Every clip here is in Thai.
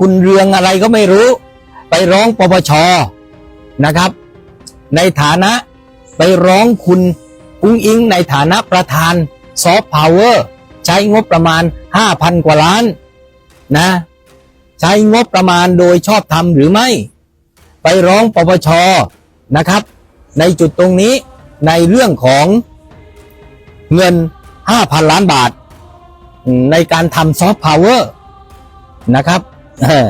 คุณเรืองอะไรก็ไม่รู้ ไปร้องปปชนะครับ ในฐานะไปร้องคุณอุ้งอิงในฐานะประธานซอฟต์พาวเวอร์ใช้งบประมาณ 5,000 กว่าล้านนะใช้งบประมาณโดยชอบธรรมหรือไม่ ไปร้องปปชนะครับ ในจุดตรงนี้ในเรื่องของเงิน 5,000 ล้านบาท ในการทำซอฟต์พาวเวอร์นะครับ เออ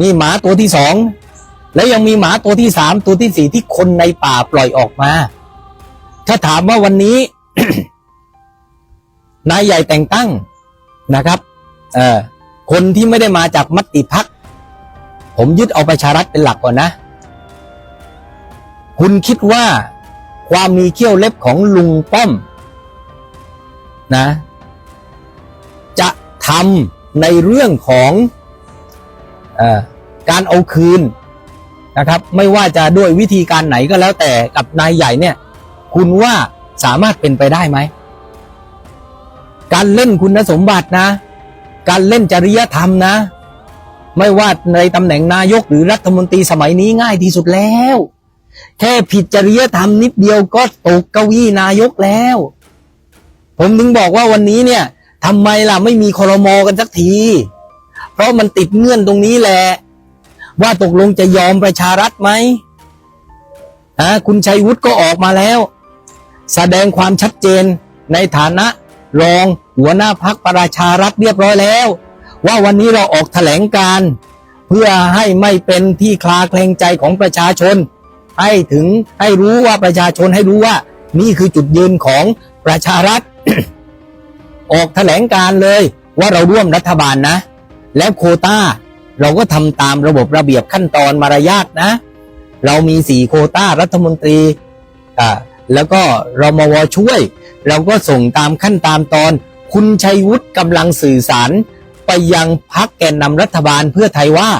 นี่หมาตัวที่สอง แล้วยังมีหมาตัวที่สามตัวที่สี่ที่คนในป่าปล่อยออกมา ถ้าถามว่าวันนี้ นายใหญ่แต่งตั้งนะครับ เออคนที่ไม่ได้มาจากมติพัก ผมยึดเอาประชารัฐเป็นหลักก่อนนะ คุณคิดว่าความมีเขี้ยวเล็บของลุงป้อม นะ จะทำในเรื่องของ การเอาคืนนะครับ ไม่ว่าจะด้วยวิธีการไหนก็แล้วแต่กับนายใหญ่เนี่ย คุณว่าสามารถเป็นไปได้ไหม การเล่นคุณสมบัตินะ การเล่นจริยธรรมนะ ไม่ว่าในตำแหน่งนายกหรือรัฐมนตรีสมัยนี้ง่ายที่สุดแล้ว แค่ผิดจริยธรรมนิดเดียวก็ตกเก้าอี้นายกแล้ว ผมถึงบอกว่าวันนี้เนี่ยทำไมล่ะไม่มีคอรมอกันสักที ราะมันติดเงื่อนตรงนี้แหละว่าตกลงจะยอมประชารัฐไหมฮะคุณชัยวุฒิก็ออกมาแล้ว แสดงความชัดเจนในฐานะรองหัวหน้าพักประชารัฐเรียบร้อยแล้ว ว่าวันนี้เราออกแถลงการ เพื่อให้ไม่เป็นที่คลาแคลงใจของประชาชน ให้ถึงให้รู้ว่าประชาชนให้รู้ว่า นี่คือจุดยืนของประชารัฐ ออกแถลงการเลยว่าเราร่วมรัฐบาลนะ แล้วโคต้าเราก็ทำตามระบบระเบียบขั้นตอนมารยาทนะ เรามีสี่โคต้ารัฐมนตรีอ่าแล้วก็รมวช่วย เราก็ส่งตามขั้นตามตอน คุณชัยวุฒิกำลังสื่อสาร ไปยังพักแกนนำรัฐบาลเพื่อไทยว่า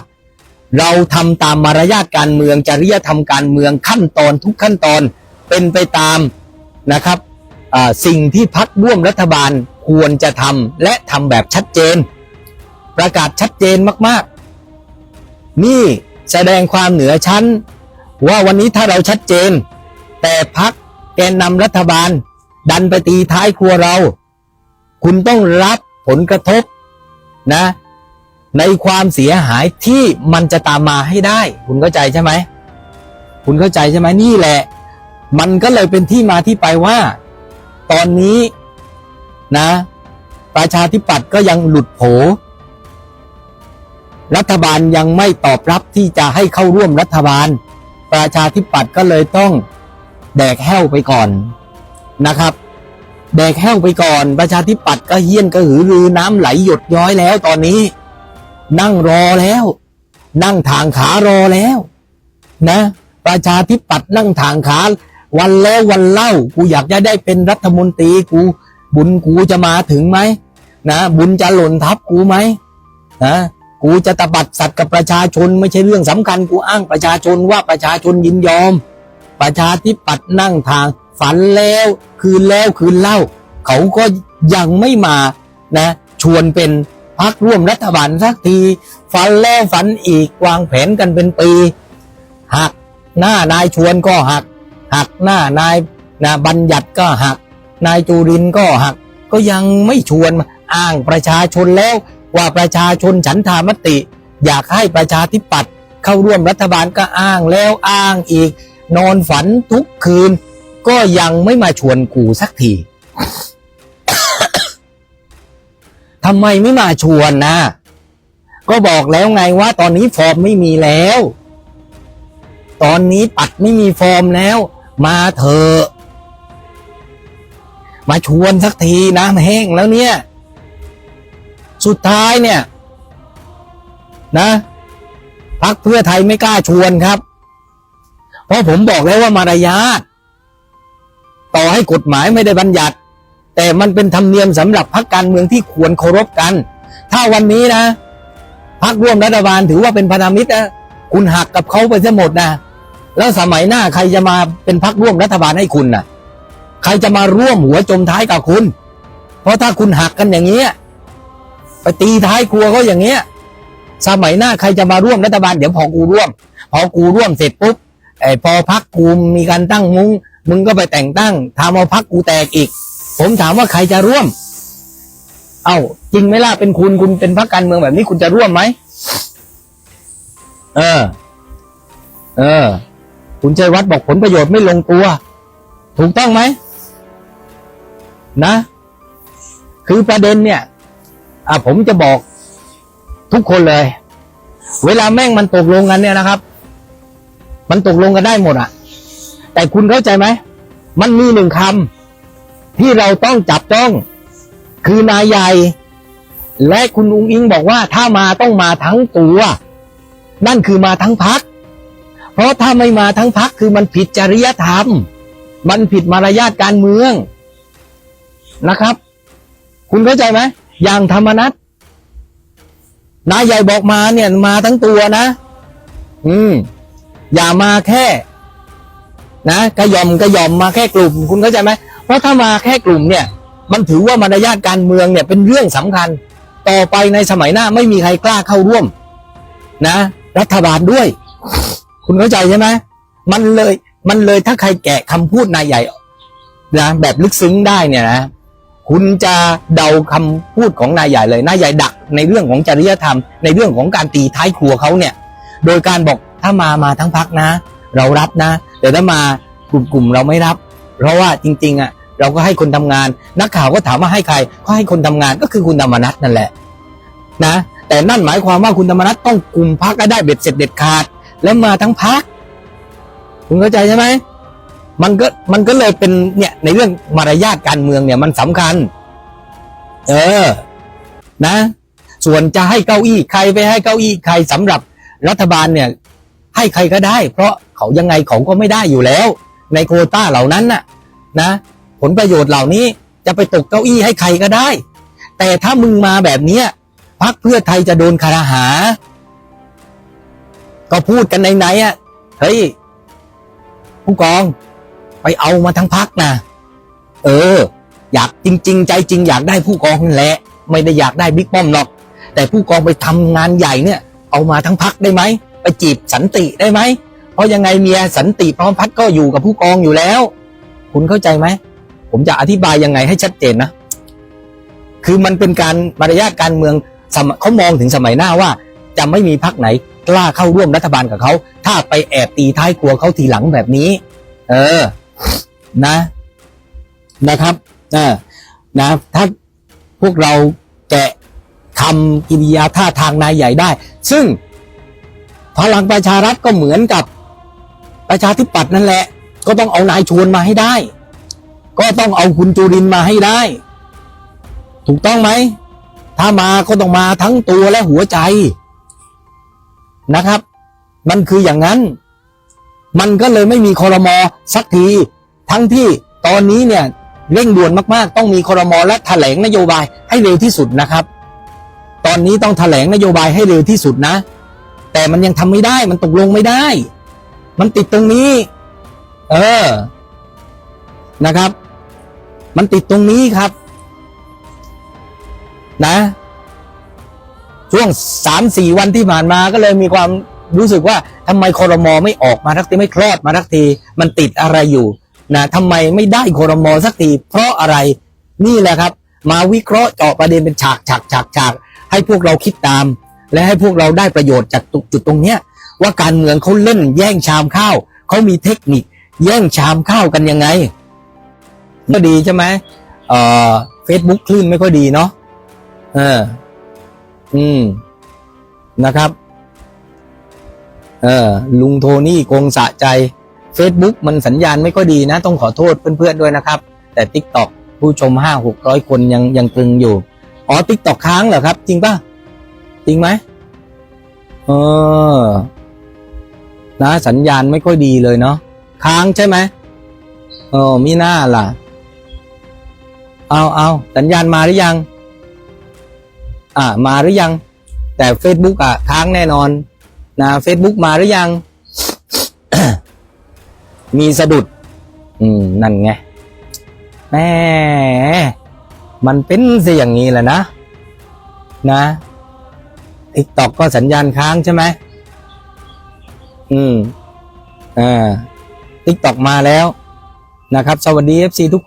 เราทำตามมารยาทการเมืองจริยธรรมการเมืองขั้นตอนทุกขั้นตอนเป็นไปตามนะครับอ่าสิ่งที่พักร่วมรัฐบาลควรจะทำและทำแบบชัดเจน ประกาศชัดเจนมากๆ นี่แสดงความเหนือชั้น ว่าวันนี้ถ้าเราชัดเจน แต่พักแกนนำรัฐบาล ดันไปตีท้ายครัวเรา คุณต้องรับผลกระทบนะ ในความเสียหายที่มันจะตามมาให้ได้ คุณเข้าใจใช่ไหม คุณเข้าใจใช่ไหมนี่แหละ มันก็เลยเป็นที่มาที่ไปว่า ตอนนี้นะ ประชาธิปัตย์ก็ยังหลุดโผ รัฐบาลยังไม่ตอบรับที่จะให้เข้าร่วมรัฐบาล ประชาธิปัตย์ก็เลยต้องแดกแห้วไปก่อนนะครับ แดกแห้วไปก่อน ประชาธิปัตย์ก็เฮี้ยนกระหือรือน้ำไหลหยดย้อยแล้วตอนนี้ นั่งรอแล้ว นั่งทางขารอแล้ว นะ ประชาธิปัตย์นั่งทางขาวันแล้ววันเล่า กูอยากจะได้เป็นรัฐมนตรีกู บุญกูจะมาถึงไหมนะบุญจะหล่นทับกูไหมนะ กูจะตบัดสัตว์กับประชาชนไม่ใช่เรื่องสำคัญกูอ้างประชาชนว่าประชาชนยินยอม ประชาธิปัตย์นั่งทาง ฝันแล้วคืนแล้วคืนเล่า เขาก็ยังไม่มานะ ชวนเป็นพักร่วมรัฐบาลสักที ฝันแล้วฝันอีกวางแผนกันเป็นปีหักหน้านายชวนก็หัก หักหน้านายนะบัญญัติก็หัก นายจูรินก็หัก ก็ยังไม่ชวนอ้างประชาชนแล้ว ว่าประชาชนฉันทามติ อยากให้ประชาธิปัตย์เข้าร่วมรัฐบาลก็อ้างแล้วอ้างอีก นอนฝันทุกคืน ก็ยังไม่มาชวนกูสักทีทำไมไม่มาชวนนะ ก็บอกแล้วไงว่าตอนนี้ฟอร์มไม่มีแล้ว ตอนนี้ปัดไม่มีฟอร์มแล้ว มาเถอะมาชวนสักทีน้ำแห้งแล้วเนี่ย สุดท้ายเนี่ย นะพักเพื่อไทยไม่กล้าชวนครับ เพราะผมบอกแล้วว่ามารยาทต่อให้กฎหมายไม่ได้บัญญัติ แต่มันเป็นธรรมเนียมสำหรับพรรคการเมืองที่ควรเคารพกัน ถ้าวันนี้นะพรรคร่วมรัฐบาลถือว่าเป็นพันธมิตรนะคุณหักกับเขาไปซะหมดนะแล้วสมัยหน้าใครจะมาเป็นพรรคร่วมรัฐบาลให้คุณนะ่ะ ใครจะมาร่วมหัวจมท้ายกับคุณ เพราะถ้าคุณหักกันอย่างเงี้ย ไปตีท้ายครัวเขาอย่างเงี้ย สมัยหน้าใครจะมาร่วมรัฐบาลเดี๋ยวพอกูร่วม พอกูร่วมเสร็จปุ๊บไอ้พอพักกูมีการตั้งมุ้งมึงก็ไปแต่งตั้งทำเอาพักกูแตกอีก ผมถามว่าใครจะร่วม เอ้าจริงไหมล่ะเป็นคุณคุณเป็นพรรคการเมืองแบบนี้คุณจะร่วมไหมเออ เออ คุณชัยวัฒน์บอกผลประโยชน์ไม่ลงตัว ถูกต้องไหมนะ คือประเด็นเนี่ย อะผมจะบอกทุกคนเลย เวลาแม่งมันตกลงกันเนี่ยนะครับ มันตกลงกันได้หมดอะแต่คุณเข้าใจไหม มันมีหนึ่งคำที่เราต้องจับจ้อง คือนายใหญ่ และคุณอุงอิงบอกว่าถ้ามาต้องมาทั้งตัว นั่นคือมาทั้งพัก เพราะถ้าไม่มาทั้งพักคือมันผิดจริยธรรม มันผิดมารยาทการเมืองนะครับ คุณเข้าใจไหม อย่างธรรมนัตนายใหญ่บอกมาเนี่ยมาทั้งตัวนะ อืม อย่ามาแค่ นะกระยอมกระยอมมาแค่กลุ่ม คุณเข้าใจไหมเพราะถ้ามาแค่กลุ่มเนี่ย มันถือว่ามารยาทการเมืองเนี่ยเป็นเรื่องสำคัญ ต่อไปในสมัยหน้าไม่มีใครกล้าเข้าร่วม นะ รัฐบาลด้วย คุณเข้าใจใช่ไหมมันเลย มันเลยถ้าใครแกะคำพูดนายใหญ่นะแบบลึกซึ้งได้เนี่ยนะ คุณจะเดาคำพูดของนายใหญ่เลยนายใหญ่ดักในเรื่องของจริยธรรม ในเรื่องของการตีท้ายครัวเขาเนี่ย โดยการบอกถ้ามามาทั้งพักนะ เรารับนะ แต่ถ้ามากลุ่มๆเราไม่รับ เพราะว่าจริง ๆอะเราก็ให้คนทำงาน นักข่าวก็ถามว่าให้ใครก็ให้คนทำงานก็คือคุณธรรมนัฐนั่นแหละนะ แต่นั่นหมายความว่าคุณธรรมนัฐต้องกลุ่มพักได้เบ็ดเสร็จเด็ดขาด แล้วมาทั้งพักคุณเข้าใจใช่ไหม มันก็มันก็เลยเป็นเนี่ยในเรื่องมารยาทการเมืองเนี่ยมันสำคัญ เออ นะ ส่วนจะให้เก้าอี้ใครไปให้เก้าอี้ใครสำหรับรัฐบาลเนี่ย ให้ใครก็ได้ เพราะเขายังไงเขาก็ไม่ได้อยู่แล้ว ในโควต้าเหล่านั้นน่ะ นะ ผลประโยชน์เหล่านี้จะไปตกเก้าอี้ให้ใครก็ได้ แต่ถ้ามึงมาแบบเนี้ยพักเพื่อไทยจะโดนคารหา ก็พูดกันในไหนอะเฮ้ยผู้กอง ไปเอามาทั้งพักนะเออ อยากจริง ๆ ใจจริง อยากได้ผู้กองนั่นแหละ ไม่ได้อยากได้บิ๊กป้อมหรอก แต่ผู้กองไปทำงานใหญ่เนี่ย เอามาทั้งพักได้ไหมไปจีบสันติได้ไหมเพราะยังไงเมียสันติพร้อมพัฒน์ก็อยู่กับผู้กองอยู่แล้ว คุณเข้าใจไหมผมจะอธิบายยังไงให้ชัดเจนนะคือมันเป็นการมารยาทการเมืองเขามองถึงสมัยหน้าว่า จะไม่มีพักไหน กล้าเข้าร่วมรัฐบาลกับเขา ถ้าไปแอบตีท้ายครัวเขาทีหลังแบบนี้ เออ นะ นะครับเออนะถ้าพวกเราแกะคำกิริยาท่าทางนายใหญ่ได้ ซึ่งพลังประชารัฐก็เหมือนกับประชาธิปัตย์นั่นแหละ ก็ต้องเอานายชวนมาให้ได้ ก็ต้องเอาคุณจุรินมาให้ได้ ถูกต้องไหม ถ้ามาก็ต้องมาทั้งตัวและหัวใจนะครับ มันคืออย่างนั้น มันก็เลยไม่มีคอรมอสักที ทั้งที่ตอนนี้เนี่ยเร่งด่วนมากๆ ต้องมีคอรมอและแถลงนโยบายให้เร็วที่สุดนะครับ ตอนนี้ต้องแถลงนโยบายให้เร็วที่สุดนะ แต่มันยังทำไม่ได้มันตกลงไม่ได้ มันติดตรงนี้ เออนะครับ มันติดตรงนี้ครับ นะ ช่วงสามสี่วันที่ผ่านมาก็เลยมีความรู้สึกว่า ทำไมคอรมอไม่ออกมาทักทีไม่คลอดมาทักทีมันติดอะไรอยู่นะทำไมไม่ได้คอรมอสักทีเพราะอะไรนี่แหละครับ มาวิเคราะห์เจาะประเด็นเป็นฉากฉากฉากฉากให้พวกเราคิดตาม และให้พวกเราได้ประโยชน์จากจุดตรงเนี้ยว่าการเมืองเขาเล่นแย่งชามข้าวเขามีเทคนิค แย่งชามข้าวกันยังไงก็ดีใช่ไหมเอ่อเฟซบุ๊กคลื่นไม่ค่อยดีเนาะเอออืมนะครับ เออลุงโทนี่คงสะใจ Facebook มันสัญญาณไม่ค่อยดีนะ ต้องขอโทษเพื่อนๆด้วยนะครับ แต่ TikTok ผู้ชมห้าหกร้อยคนยังยังตรึงอยู่ อ๋อ TikTok ค้างเหรอครับ จริงป่ะ จริงไหมเออนะสัญญาณไม่ค่อยดีเลยเนาะค้างใช่ไหมเออมีหน้าล่ะ เอาเอาสัญญาณมาหรือยัง อ่ามาหรือยัง แต่ Facebook อะ ค้างแน่นอน นะ Facebook มาหรือยัง มีสะดุด อืม นั่นไงแหมมันเป็นซะอย่างนี้แหละนะ นะทิกตอกก็สัญญาณค้างใช่ไหม อืม อ่าทิกตอกมาแล้วนะครับ สวัสดี FC ทุก